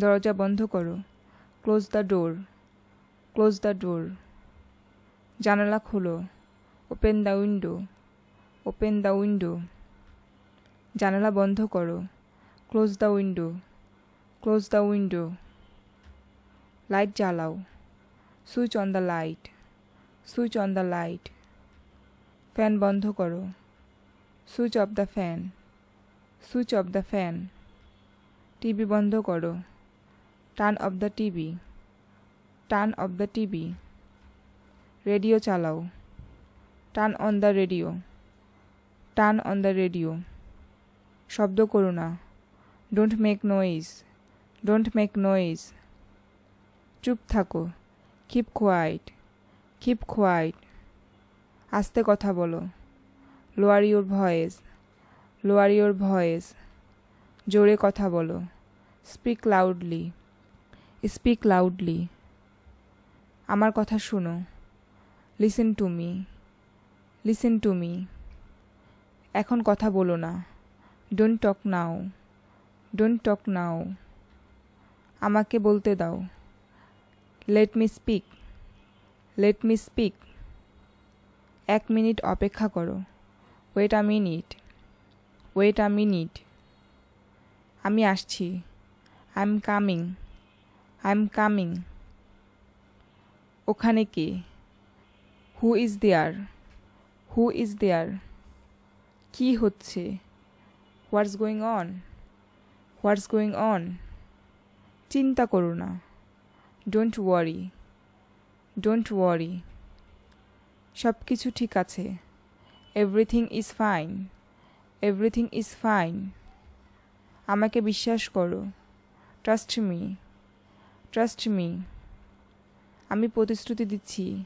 দরজা বন্ধ করো। Close the door close the door জানালা খোলো। Open the window open the window জানালা বন্ধ করো। Close the window close the window light জ্বালাও। Switch on the light switch on the light fan বন্ধ করো। Switch off the fan switch off the fan TV বন্ধ করো। Turn off the TV. Turn off the TV. Radio চালাও। Turn on the radio. Turn on the radio. শব্দ করো না। Don't make noise. Don't make noise. চুপ থাকো। Keep quiet. Keep quiet. আস্তে কথা বলো। Lower your voice. Lower your voice. জোরে কথা বলো। Speak loudly. স্পিক লাউডলি আমার কথা শুনো। Listen to me listen to me এখন কথা বলো না। Don't talk now don't talk নাও আমাকে বলতে দাও। Let me speak let me speak এক মিনিট অপেক্ষা করো। Wait a minute wait a minute আমি আসছি। I am coming I am coming ওখানে কে? Who is there who is there কি হচ্ছে? What's going on what's going on চিন্তা করো না। ডোন্ট ওয়ারি ডোন্ট ওয়ারি সব কিছু ঠিক আছে। Everything is fine everything is fine আমাকে বিশ্বাস করো। ট্রাস্ট মি ট্রাস্ট মি আমি প্রতিশ্রুতি দিচ্ছি।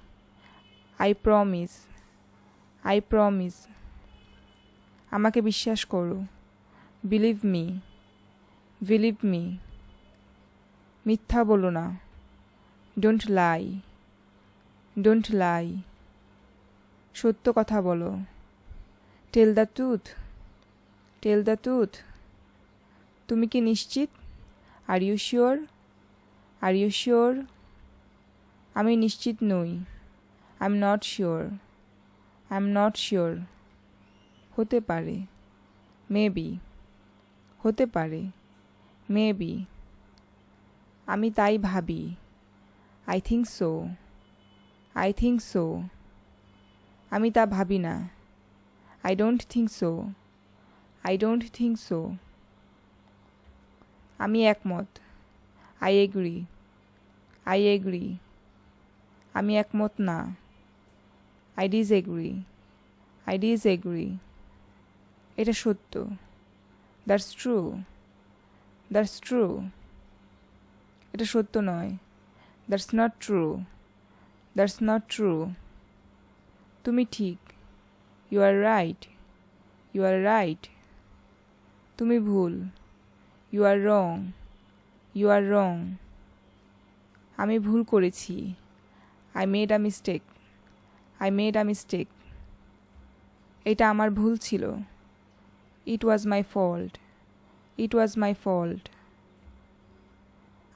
আই প্রমিস আই প্রমিস আমাকে বিশ্বাস করো। বিলিভ মি বিলিভ মি মিথ্যা বলো না। ডোন্ট লাই ডোন্ট লাই সত্য কথা বলো। Tell the tooth tell the tooth তুমি কি নিশ্চিত? Are you sure are you sure আমি নিশ্চিত নই। I am not sure I am not sure হতে পারে। মেবি হতে পারে। মেবি আমি তাই ভাবি। I think so I think so আমি তা ভাবি না। I don't think so I don't think so আমি একমত। আই এগ্রি আই এগ্রি আমি একমত না। আই ডিজ এগ্রি আই ডিজ এগ্রি এটা সত্য। দ্যাটস ট্রু দ্যাটস ট্রু এটা সত্য নয়। That's not true that's not true তুমি ঠিক। You are right you are right তুমি ভুল। ইউ আর রং ইউ আর রং আমি ভুল করেছি। I made a mistake I made a mistake এটা আমার ভুল ছিল। ইট ওয়াজ my fault it was my fault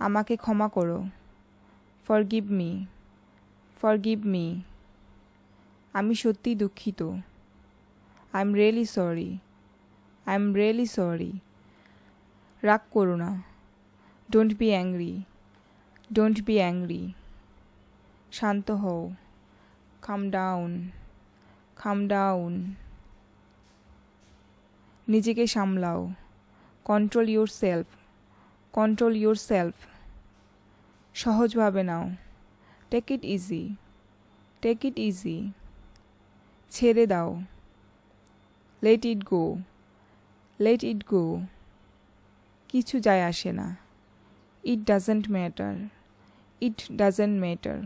আমাকে ক্ষমা করো। Forgive me forgive me আমি সত্যিই দুঃখিত। I am really sorry I am really sorry রাগ করো না। Don't be angry don't be angry শান্ত হও। খাম ডাউন খাম ডাউন নিজেকে সামলাও। Control yourself control yourself সহজভাবে নাও। Take it easy take it easy ছেড়ে দাও। Let it go let it গো কিছু যায় আসে না। It doesn't matter it doesn't matter.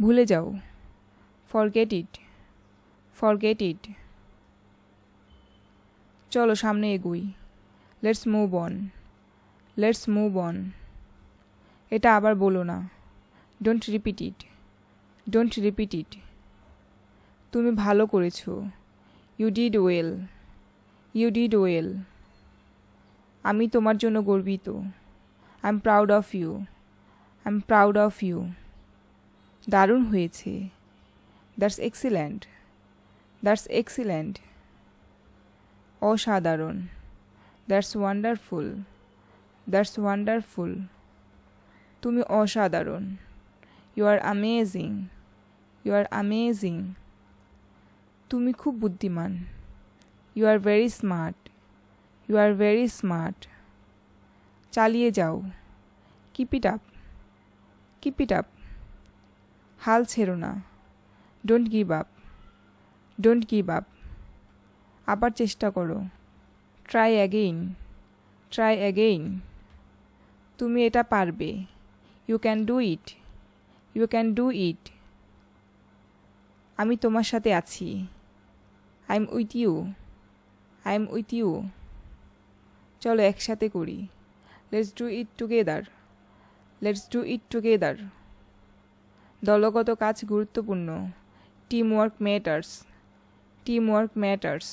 ভুলে যাও। Forget it. Forget it. চলো সামনে এগুই। Let's move on. Let's move on. এটা আবার বলো না। Don't repeat it. Don't repeat it. তুমি ভালো করেছ। You did well. You did well. আমি তোমার জন্য গর্বিত। I am proud of you I am proud of you দারুণ হয়েছে। দ্যাটস এক্সিলেন্ট দ্যাটস এক্সিলেন্ট অসাধারণ। দ্যাটস ওয়ান্ডারফুল দ্যাটস ওয়ান্ডারফুল তুমি অসাধারণ। You are amazing you are amazing তুমি খুব বুদ্ধিমান। You are very smart you are very smart চালিয়ে যাও। Keep it up keep it up হাল ছেড়ো না। Don't give up don't give up আবার চেষ্টা করো। ট্রাই অ্যাগেইন ট্রাই অ্যাগেইন তুমি এটা পারবে। You can do it you can do it আমি তোমার সাথে আছি। I am with you I am with you চলো একসাথে করি। Let's do it together let's do it together দলগত কাজ গুরুত্বপূর্ণ। Team work matters team work matters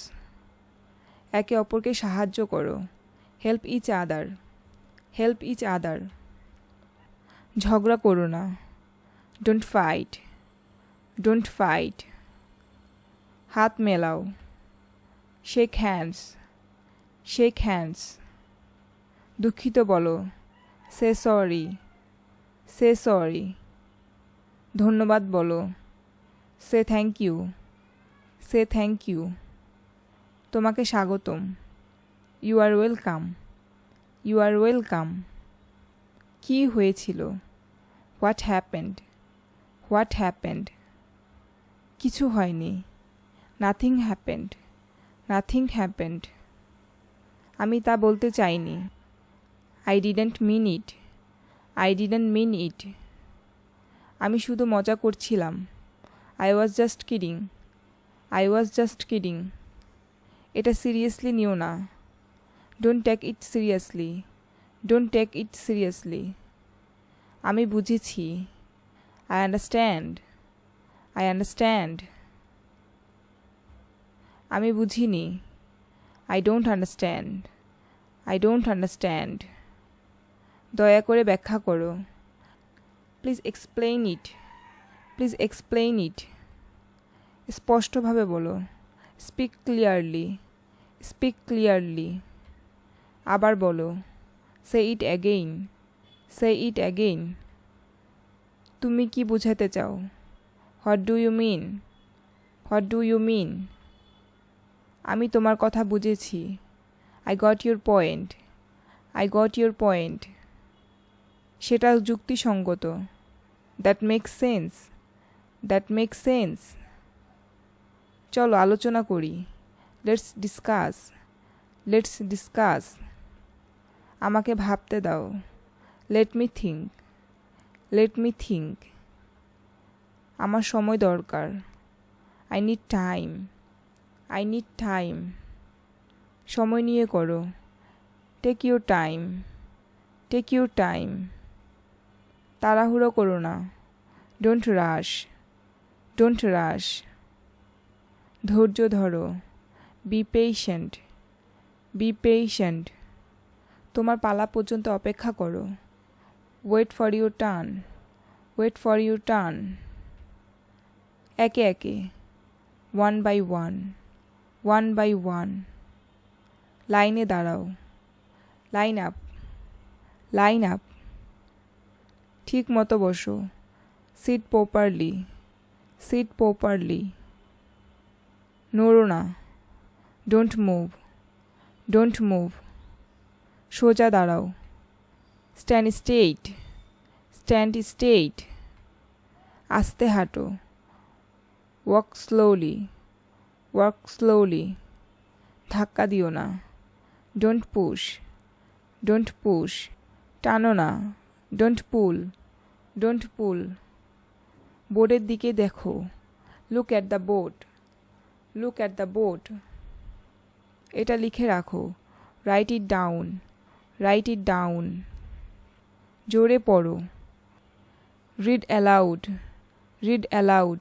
একে অপরকে সাহায্য করো। Help each other help each other ঝগড়া করো না। ডোন্ট ফাইট ডোন্ট ফাইট হাত মেলাও। শেক হ্যান্ডস শেক হ্যান্ডস দুঃখিত বলো। সে সরি সে সরি ধন্যবাদ বলো। Say thank you say thank you তোমাকে স্বাগতম। You are welcome you are welcome কী হয়েছিল? হোয়াট হ্যাপেন্ড হোয়াট হ্যাপেন্ড কিছু হয়নি। নাথিং হ্যাপেন্ড নাথিং হ্যাপেন্ড আমি তা বলতে চাইনি। I didn't mean it I didn't mean it আমি শুধু মজা করছিলাম। I was just kidding I was just kidding এটা সিরিয়াসলি নিও না। Don't take it seriously don't take it seriously আমি বুঝেছি। আই আন্ডারস্ট্যান্ড আই আন্ডারস্ট্যান্ড আমি বুঝিনি। I don't understand I don't understand দয়া করে ব্যাখ্যা করো। Please explain it please explain it স্পষ্টভাবে বলো। স্পিক ক্লিয়ারলি স্পিক ক্লিয়ারলি আবার বলো। সে it again say it again তুমি কি বোঝাতে চাও? What do you mean what do you mean আমি তোমার কথা বুঝেছি। I got your point I got your point সেটা যুক্তিসঙ্গত। That makes sense that makes sense চলো আলোচনা করি। লেটস ডিসকাস লেটস ডিসকাস আমাকে ভাবতে দাও। Let me think let me think আমার সময় দরকার। I need time I need time সময় নিয়ে করো। Take your time take your time তাড়াহুড়ো করো না। ডোন্ট রাশ ডোন্ট রাশ ধৈর্য ধরো। বি পেশেন্ট বি পেশেন্ট তোমার পালা পর্যন্ত অপেক্ষা করো। Wait for your turn wait for your turn একে একে। One by one one by one লাইনে দাঁড়াও। লাইন আপ লাইন আপ ঠিক মতো বসো। সিট প্রপারলি সিট প্রপারলি নড়ো না। ডোন্ট মুভ ডোন্ট মুভ সোজা দাঁড়াও। স্ট্যান্ড স্টেট স্ট্যান্ড স্টেট আস্তে হাঁটো। ওয়াক স্লোলি ওয়াক স্লোলি ধাক্কা দিও না। ডোন্ট পুশ ডোন্ট পুশ টানো না। ডোন্ট পুল ডোন্ট পুল বোর্ডের দিকে দেখো। Look at the board look at the board এটা লিখে রাখো। Write it down write it down জোরে পড়ো। Read aloud read aloud